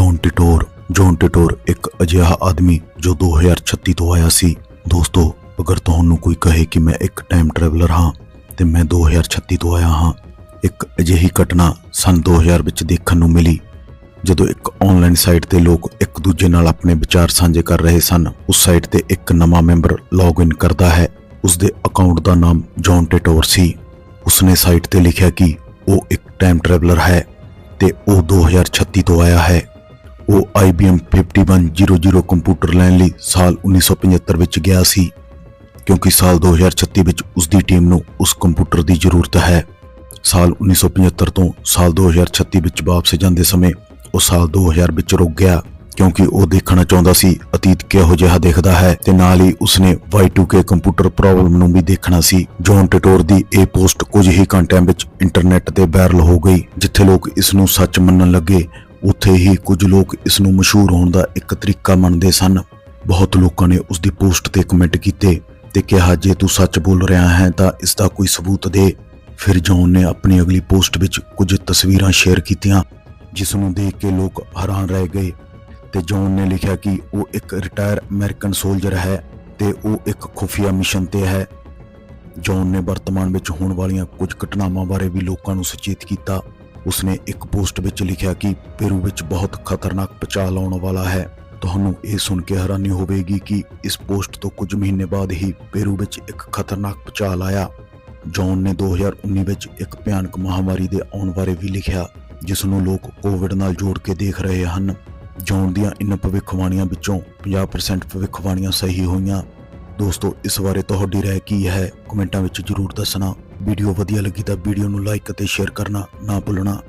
John ਟਿਟੋਰ। John ਟਿਟੋਰ ਇੱਕ ਅਜਿਹਾ ਆਦਮੀ ਜੋ 2036 ਤੋਂ ਆਇਆ ਸੀ। ਦੋਸਤੋ, ਅਗਰ ਤੁਹਾਨੂੰ ਕੋਈ ਕਹੇ ਕਿ ਮੈਂ ਇੱਕ ਟਾਈਮ ਟਰੈਵਲਰ ਹਾਂ, ਤੇ ਮੈਂ 2036 ਤੋਂ ਆਇਆ ਹਾਂ, ਇੱਕ ਅਜਿਹੀ ਘਟਨਾ ਸਨ 2000 ਵਿੱਚ ਦੇਖਣ ਨੂੰ ਮਿਲੀ। ਜਦੋਂ ਇੱਕ ਆਨਲਾਈਨ ਸਾਈਟ ਤੇ ਲੋਕ ਇੱਕ ਦੂਜੇ ਨਾਲ ਆਪਣੇ ਵਿਚਾਰ ਸਾਂਝੇ ਕਰ ਰਹੇ ਸਨ, ਉਸ ਸਾਈਟ ਤੇ ਇੱਕ ਨਵਾਂ ਮੈਂਬਰ ਲੌਗਇਨ ਕਰਦਾ ਹੈ। ਉਸ ਦੇ ਅਕਾਊਂਟ ਦਾ ਨਾਮ ਜੌਨ ਟਿਟੋਰ ਸੀ। ਉਸਨੇ ਸਾਈਟ ਤੇ ਲਿਖਿਆ ਕਿ ਉਹ ਇੱਕ ਟਾਈਮ ਟਰੈਵਲਰ ਹੈ, ਤੇ ਉਹ 2036 ਤੋਂ ਆਇਆ ਹੈ। ਉਹ IBM 5100 ਕੰਪਿਊਟਰ ਲੈਣ ਲਈ ਸਾਲ 1975 ਵਿੱਚ ਗਿਆ ਸੀ, ਕਿਉਂਕਿ ਸਾਲ 2036 ਵਿੱਚ ਉਸ ਦੀ ਟੀਮ ਨੂੰ ਉਸ ਕੰਪਿਊਟਰ ਦੀ ਜ਼ਰੂਰਤ ਹੈ। ਸਾਲ 1975 ਤੋਂ ਸਾਲ 2036 ਵਿੱਚ ਵਾਪਸ ਜਾਂਦੇ ਸਮੇਂ ਉਹ ਸਾਲ 2000 ਵਿੱਚ ਰੁਕ ਗਿਆ, ਕਿਉਂਕਿ ਉਹ ਦੇਖਣਾ ਚਾਹੁੰਦਾ ਸੀ, ਅਤੀਤ ਕਿਹੋ ਜਿਹਾ ਦਿਖਦਾ ਹੈ? ਤੇ ਨਾਲ ਹੀ ਉਸਨੇ Y2K ਕੰਪਿਊਟਰ ਪ੍ਰੋਬਲਮ ਨੂੰ ਵੀ ਦੇਖਣਾ ਸੀ। ਜੌਨ ਟਿਟੋਰ ਦੀ ਇਹ ਪੋਸਟ ਕੁਝ ਹੀ ਘੰਟਿਆਂ ਵਿੱਚ ਇੰਟਰਨੈਟ ਤੇ ਵਾਇਰਲ ਹੋ ਗਈ, ਜਿੱਥੇ ਲੋਕ ਇਸ ਨੂੰ ਸੱਚ ਮੰਨਣ ਲੱਗੇ। ਉੱਥੇ ਹੀ ਕੁਝ ਲੋਕ ਇਸ ਨੂੰ ਮਸ਼ਹੂਰ ਹੋਣ ਦਾ ਇੱਕ ਤਰੀਕਾ ਮੰਨਦੇ ਸਨ। ਬਹੁਤ ਲੋਕਾਂ ਨੇ ਉਸ ਦੀ ਪੋਸਟ ਤੇ ਕਮੈਂਟ ਕੀਤੇ ਤੇ ਕਿਹਾ, ਜੇ ਤੂੰ ਸੱਚ ਬੋਲ ਰਿਹਾ ਹੈ ਤਾਂ ਇਸ ਦਾ ਕੋਈ ਸਬੂਤ ਦੇ। ਫਿਰ ਜੌਨ ਨੇ ਆਪਣੀ ਅਗਲੀ ਪੋਸਟ ਵਿੱਚ ਕੁਝ ਤਸਵੀਰਾਂ ਸ਼ੇਅਰ ਕੀਤੀਆਂ, ਜਿਸ ਨੂੰ ਦੇਖ ਕੇ ਲੋਕ ਹੈਰਾਨ ਰਹਿ ਗਏ ਤੇ ਜੌਨ ਨੇ ਲਿਖਿਆ ਕਿ ਉਹ ਇੱਕ ਰਿਟਾਇਰ ਅਮਰੀਕਨ ਸੋਲਜਰ ਹੈ ਤੇ ਉਹ ਇੱਕ ਖੁਫੀਆ ਮਿਸ਼ਨ ਤੇ ਹੈ। ਜੌਨ ਨੇ ਵਰਤਮਾਨ ਵਿੱਚ ਹੋਣ ਵਾਲੀਆਂ ਕੁਝ ਘਟਨਾਵਾਂ ਬਾਰੇ ਵੀ ਲੋਕਾਂ ਨੂੰ ਸੁਚੇਤ ਕੀਤਾ। ਉਸਨੇ ਇੱਕ ਪੋਸਟ ਵਿੱਚ ਲਿਖਿਆ ਕਿ ਪੇਰੂ ਵਿੱਚ ਬਹੁਤ ਖਤਰਨਾਕ ਪਚਾਲ ਆਉਣ ਵਾਲਾ ਹੈ। ਤੁਹਾਨੂੰ ਇਹ ਸੁਣ ਕੇ ਹੈਰਾਨੀ ਹੋਵੇਗੀ ਕਿ ਇਸ ਪੋਸਟ ਤੋਂ ਕੁਝ ਮਹੀਨੇ ਬਾਅਦ ਹੀ ਪੇਰੂ ਵਿੱਚ ਇੱਕ ਖਤਰਨਾਕ ਪਚਾਲ ਆਇਆ ਜੌਨ ਨੇ 2019 ਵਿੱਚ ਇੱਕ ਭਿਆਨਕ ਮਹਾਮਾਰੀ ਦੇ ਆਉਣ ਬਾਰੇ ਵੀ ਲਿਖਿਆ, ਜਿਸ ਨੂੰ ਲੋਕ ਕੋਵਿਡ ਨਾਲ ਜੋੜ ਕੇ ਦੇਖ ਰਹੇ ਹਨ। ਜੌਨ ਦੀਆਂ ਇਨ ਭਵਿੱਖਬਾਣੀਆਂ ਵਿੱਚੋਂ 50% ਭਵਿੱਖਬਾਣੀਆਂ ਸਹੀ ਹੋਈਆਂ। ਦੋਸਤੋ, ਇਸ ਬਾਰੇ ਤੁਹਾਡੀ ਰਾਏ ਕੀ ਹੈ? ਕਮੈਂਟਾਂ ਵਿੱਚ ਜਰੂਰ ਦੱਸਣਾ। ਵੀਡੀਓ ਵਧੀਆ ਲੱਗੀ ਤਾਂ ਵੀਡੀਓ ਨੂੰ ਲਾਈਕ ਅਤੇ ਸ਼ੇਅਰ ਕਰਨਾ ਨਾ ਭੁੱਲਣਾ।